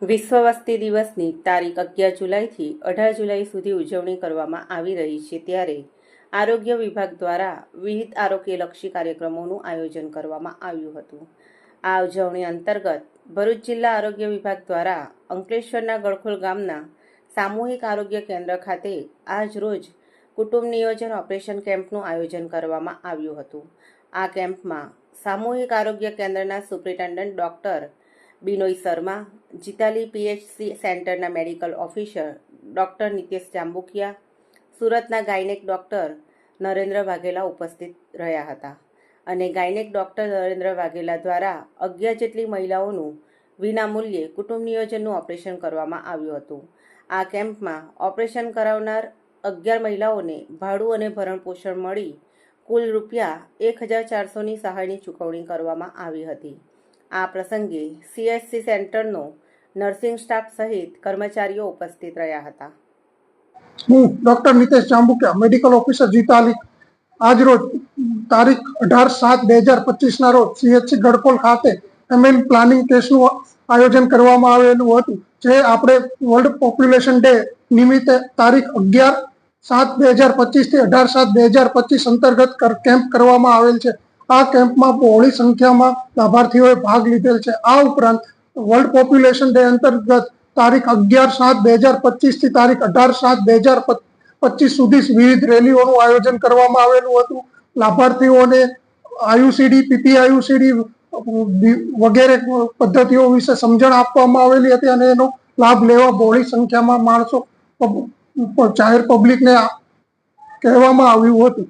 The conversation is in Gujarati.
વિશ્વ વસ્તી દિવસની તારીખ અગિયાર જુલાઈથી અઢાર જુલાઈ સુધી ઉજવણી કરવામાં આવી રહી છે ત્યારે આરોગ્ય વિભાગ દ્વારા વિવિધ આરોગ્યલક્ષી કાર્યક્રમોનું આયોજન કરવામાં આવ્યું હતું. આ ઉજવણી અંતર્ગત ભરૂચ જિલ્લા આરોગ્ય વિભાગ દ્વારા અંકલેશ્વરના ગળખોલ ગામના સામૂહિક આરોગ્ય કેન્દ્ર ખાતે આજ રોજ કુટુંબ નિયોજન ઓપરેશન કેમ્પનું આયોજન કરવામાં આવ્યું હતું. આ કેમ્પમાં સામૂહિક આરોગ્ય કેન્દ્રના superintendent doctor Binoy Sharma, Jitali PHC સેન્ટરના medical officer, doctor Nitesh Jambukiya, સુરતના ગાયનેક ડૉક્ટર નરેન્દ્ર વાઘેલા ઉપસ્થિત રહ્યા હતા. અને ગાયનેક ડૉક્ટર નરેન્દ્ર વાઘેલા દ્વારા અગિયાર જેટલી મહિલાઓનું વિનામૂલ્યે કુટુંબ નિયોજનનું ઓપરેશન કરવામાં આવ્યું હતું. આ કેમ્પમાં ઓપરેશન કરાવનાર અગિયાર મહિલાઓને ભાડું અને ભરણ પોષણ મળી કુલ રૂપિયા એક હજાર ચારસોની સહાયની ચૂકવણી કરવામાં આવી હતી. આ પ્રસંગે સીએસસી સેન્ટરનો નર્સિંગ સ્ટાફ સહિત કર્મચારીઓ ઉપસ્થિત રહ્યા હતા. હું doctor Nitesh Chambukiya medical officer Jitali આજ રોજ તારીખ અઢાર સાત બે હજાર પચીસના રોજ સીએચસી ગડકોલ ખાતે એમએન પ્લાનિંગ ટેસ્ટનું આયોજન કરવામાં આવેલું હતું, જે આપણે વર્લ્ડ પોપ્યુલેશન ડે નિમિત્તે તારીખ અગિયાર સાત બે હજાર પચીસથી અઢાર સાત બે હજાર પચીસ અંતર્ગત કેમ્પ કરવામાં આવેલ છે. આ કેમ્પમાં બહોળી સંખ્યામાં લાભાર્થીઓએ ભાગ લીધેલ છે. આ ઉપરાંત વર્લ્ડ પોપ્યુલેશન ડે અંતર્ગત તારીખ અગિયાર સાત બે હજાર પચીસથી તારીખ અઢાર સાત બે હજાર પચીસ સુધી વિવિધ રેલીઓનું આયોજન કરવામાં આવેલું હતું. લાભાર્થીઓને આયુસીડી પીપીઆયુસીડી વગેરે પદ્ધતિઓ વિશે સમજણ આપવામાં આવેલી હતી અને એનો લાભ લેવા બહોળી સંખ્યામાં માણસો જાહેર પબ્લિકને કહેવામાં આવ્યું હતું.